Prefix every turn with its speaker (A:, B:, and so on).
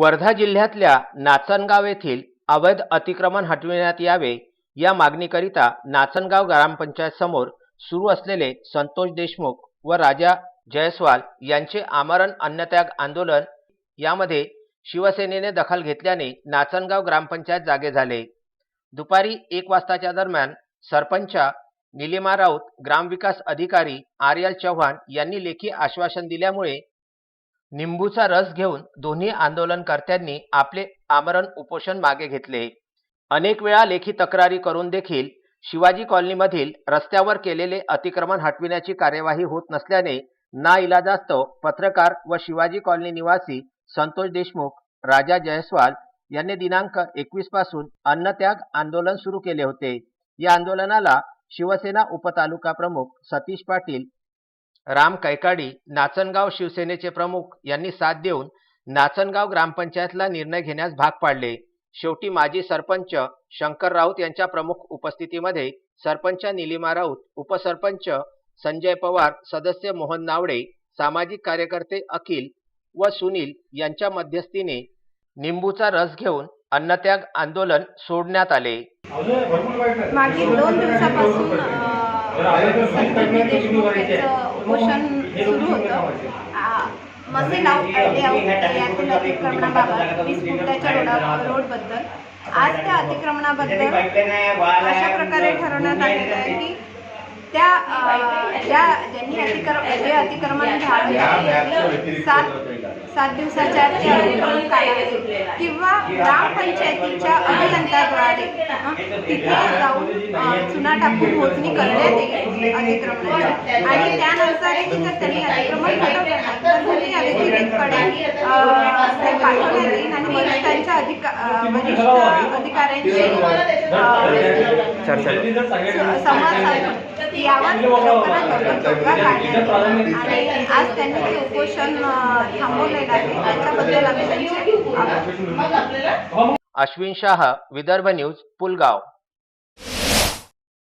A: वर्धा जिल्ह्यातल्या नाचनगाव येथील अवैध अतिक्रमण हटविण्यात यावे या मागणीकरिता नाचनगाव ग्रामपंचायत समोर सुरू असलेले संतोष देशमुख व राजा जयस्वाल यांचे आमरण अन्नत्याग आंदोलन यामध्ये शिवसेनेने दखल घेतल्याने नाचनगाव ग्रामपंचायत जागे झाले. दुपारी एक वाजताच्या दरम्यान सरपंच निलिमा राऊत ग्रामविकास अधिकारी आर्यल चव्हाण यांनी लेखी आश्वासन दिल्यामुळे निंबूचा रस घेऊन दोन्ही आंदोलनकर्त्यांनी आपले आमरण उपोषण मागे घेतले. अनेक वेळा लेखी तक्रारी करून देखील शिवाजी कॉलनीमधील रस्त्यावर केलेले अतिक्रमण हटविण्याची कार्यवाही होत नसल्याने ना इलाजास्तव पत्रकार व शिवाजी कॉलनी निवासी संतोष देशमुख राजा जयस्वाल यांनी दिनांक एकवीसपासून अन्नत्याग आंदोलन सुरू केले होते. या आंदोलनाला शिवसेना उपतालुका प्रमुख सतीश पाटील राम कैकाडी नाचनगाव शिवसेनेचे प्रमुख यांनी साथ देऊन नाचनगाव ग्रामपंचायतला निर्णय घेण्यास भाग पाडले. शेवटी माजी सरपंच शंकर राऊत यांच्या प्रमुख उपस्थितीमध्ये सरपंच निलिमा राऊत उपसरपंच संजय पवार सदस्य मोहन नावडे सामाजिक कार्यकर्ते अखिल व सुनील यांच्या मध्यस्थीने निंबूचा रस घेऊन अन्नत्याग आंदोलन सोडण्यात आले.
B: मागील दोन दिवसापासून उपोषण सुरू होतं आ, मसे लाव लेआउट यातील अतिक्रमणाबाबत वीस फुटाच्या रोडा रोडबद्दल आज त्या अतिक्रमणाबद्दल अशा प्रकारे ठरवण्यात आलेलं आहे की त्या ज्या ज्यांनी अतिक्रम जे अतिक्रमण झाले सात सात दिवसाच्या काढावे किंवा ग्रामपंचायतीच्या अभियंत्याद्वारे अ, तिथे जाऊन चुना टाकून मोजणी करण्यात येईल अतिक्रमणाची आणि त्यानंतर तिथं त्यांनी अतिक्रमण त्यांनी अधिकाऱ्यांकडे पाठवण्यात येईल आणि वरिष्ठांच्या अधिका वरिष्ठ अधिकाऱ्यांशी संवाद साधून यावर. आणि आज त्यांनी ते उपोषण थांबवलेलं आहे. त्याच्याबद्दल आम्ही त्यांचे
A: अश्विन शाह विदर्भ न्यूज पुलगाव.